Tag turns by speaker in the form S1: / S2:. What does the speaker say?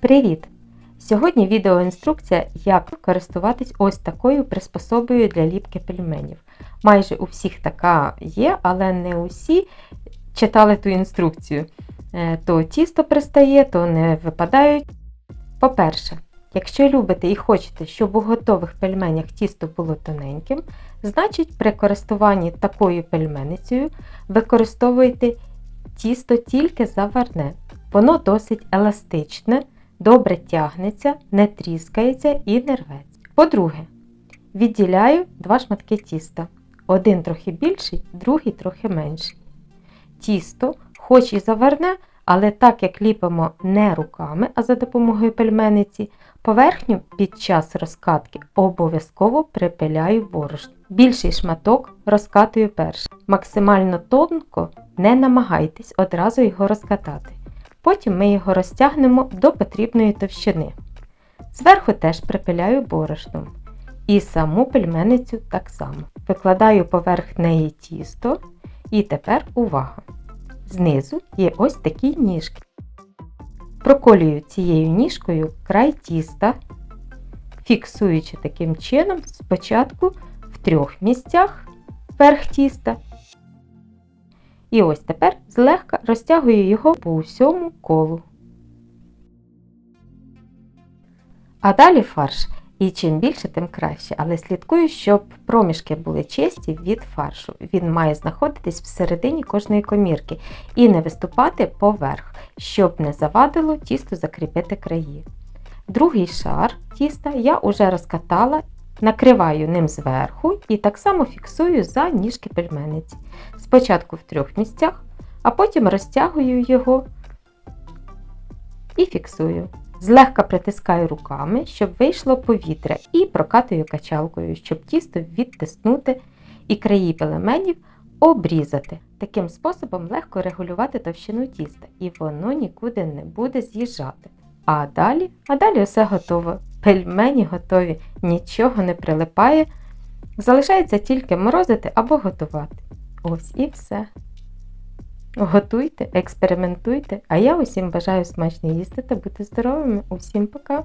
S1: Привіт! Сьогодні відеоінструкція, як користуватись ось такою приспособою для ліпки пельменів. Майже у всіх така є, але не усі читали ту інструкцію. Е, То тісто пристає, то не випадають. По-перше, якщо любите і хочете, щоб у готових пельменях тісто було тоненьким, значить при користуванні такою пельменицею використовуйте тісто тільки заварне. Воно досить еластичне, добре тягнеться, не тріскається і не рветься. По-друге, відділяю два шматки тіста. Один трохи більший, другий трохи менший. Тісто, хоч і заварне, але так як ліпимо не руками, а за допомогою пельмениці, поверхню під час розкатки обов'язково припиляю борошно. Більший шматок розкатую перший. Максимально тонко не намагайтесь одразу його розкатати. Потім ми його розтягнемо до потрібної товщини. Зверху теж припиляю борошном. І саму пельменицю так само. Викладаю поверх неї тісто. І тепер увага! Знизу є ось такі ніжки. Проколюю цією ніжкою край тіста, фіксуючи таким чином спочатку в трьох місцях верх тіста. І ось тепер злегка розтягую його по усьому колу. А далі фарш. І чим більше, тим краще. Але слідкую, щоб проміжки були чисті від фаршу. Він має знаходитись всередині кожної комірки і не виступати поверх, щоб не завадило тісто закріпити краї. Другий шар тіста я вже розкатала, накриваю ним зверху і так само фіксую за ніжки пельмениці. Спочатку в трьох місцях, а потім розтягую його і фіксую. Злегка притискаю руками, щоб вийшло повітря, і прокатую качалкою, щоб тісто відтиснути і краї пельменів обрізати. Таким способом легко регулювати товщину тіста, і воно нікуди не буде з'їжджати. А далі, а далі все готово. Пельмені готові, нічого не прилипає. Залишається тільки морозити або готувати. Ось і все. Готуйте, експериментуйте, а я усім бажаю смачно їсти та бути здоровими. Усім пока!